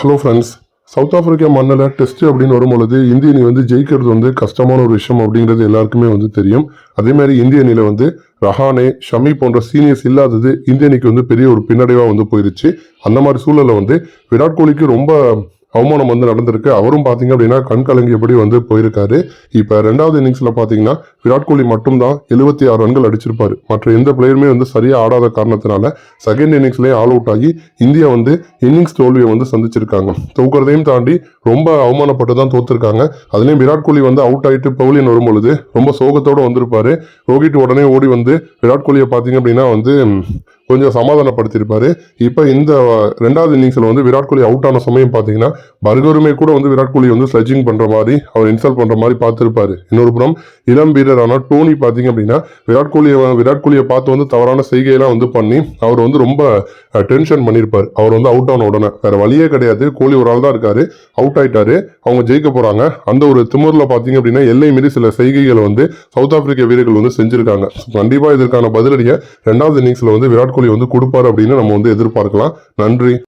Hello friends South Africa மண்ணில் test அப்படின்னு வரும்பொழுது இந்திய அணி வந்து ஜெயிக்கிறது வந்து கஷ்டமான ஒரு விஷயம் அப்படிங்கிறது எல்லாருக்குமே வந்து தெரியும். அதேமாதிரி இந்திய அணியில் வந்து ரஹானே ஷமி போன்ற சீனியர்ஸ் இல்லாதது இந்திய அணிக்கு வந்து பெரிய ஒரு பின்னடைவாக வந்து போயிருச்சு. அந்த மாதிரி சூழலில் வந்து விராட் கோலிக்கு ரொம்ப அவமானம் வந்து நடந்திருக்கு. அவரும் பார்த்தீங்க அப்படின்னா கண் கலங்கியபடி வந்து போயிருக்காரு. இப்போ ரெண்டாவது இன்னிங்ஸில் பார்த்தீங்கன்னா விராட் கோலி மட்டும்தான் எழுபத்தி ஆறு ரன்கள் அடிச்சிருப்பாரு. மற்ற எந்த பிளேயருமே வந்து சரியாக ஆடாத காரணத்தினால செகண்ட் இன்னிங்ஸ்லேயே ஆல் அவுட் ஆகி இந்தியா வந்து இன்னிங்ஸ் தோல்வியை வந்து சந்திச்சிருக்காங்க. தூக்குறதையும் தாண்டி ரொம்ப அவமானப்பட்டு தான் தோத்துருக்காங்க. அதுலேயும் விராட் கோலி வந்து அவுட் ஆகிட்டு பவுலியன் வரும்பொழுது ரொம்ப சோகத்தோடு வந்திருப்பாரு. ரோஹித் உடனே ஓடி வந்து விராட் கோலியை பார்த்தீங்க அப்படின்னா வந்து கொஞ்சம் சமாதானப்படுத்தியிருப்பாரு. இப்போ இந்த ரெண்டாவது இன்னிங்ஸில் வந்து விராட் கோலி அவுட் ஆன சமயம் பார்த்தீங்கன்னா பர்கருமே கூட வந்து விராட் கோலி வந்து ஸ்லெட்ஜிங் பண்ணுற மாதிரி அவர் இன்சல்ட் பண்ணுற மாதிரி பார்த்துருப்பாரு. இன்னொரு புறம் இளம் வீரரான டோனி பார்த்தீங்க அப்படின்னா விராட் கோலியை விராட் கோலியை பார்த்து வந்து தவறான செய்கையெல்லாம் வந்து பண்ணி அவர் வந்து ரொம்ப டென்ஷன் பண்ணியிருப்பார். அவர் வந்து அவுட் ஆன உடனே. வேற வழியே கிடையாது. கோலி ஒரு ஆள் தான் இருக்காரு. அவுட் ஆயிட்டாரு. அவங்க ஜெயிக்க போறாங்க. அந்த ஒரு திமுறில் பார்த்தீங்க அப்படின்னா எல்லை மீறி சில செய்கைகளை வந்து சவுத் ஆப்பிரிக்க வீரர்கள் வந்து செஞ்சுருக்காங்க. கண்டிப்பாக இதற்கான பதிலடியை ரெண்டாவது இன்னிங்ஸில் வந்து விராட் கோலி வந்து கொடுப்பார் அப்படின்னு நம்ம வந்து எதிர்பார்க்கலாம். நன்றி.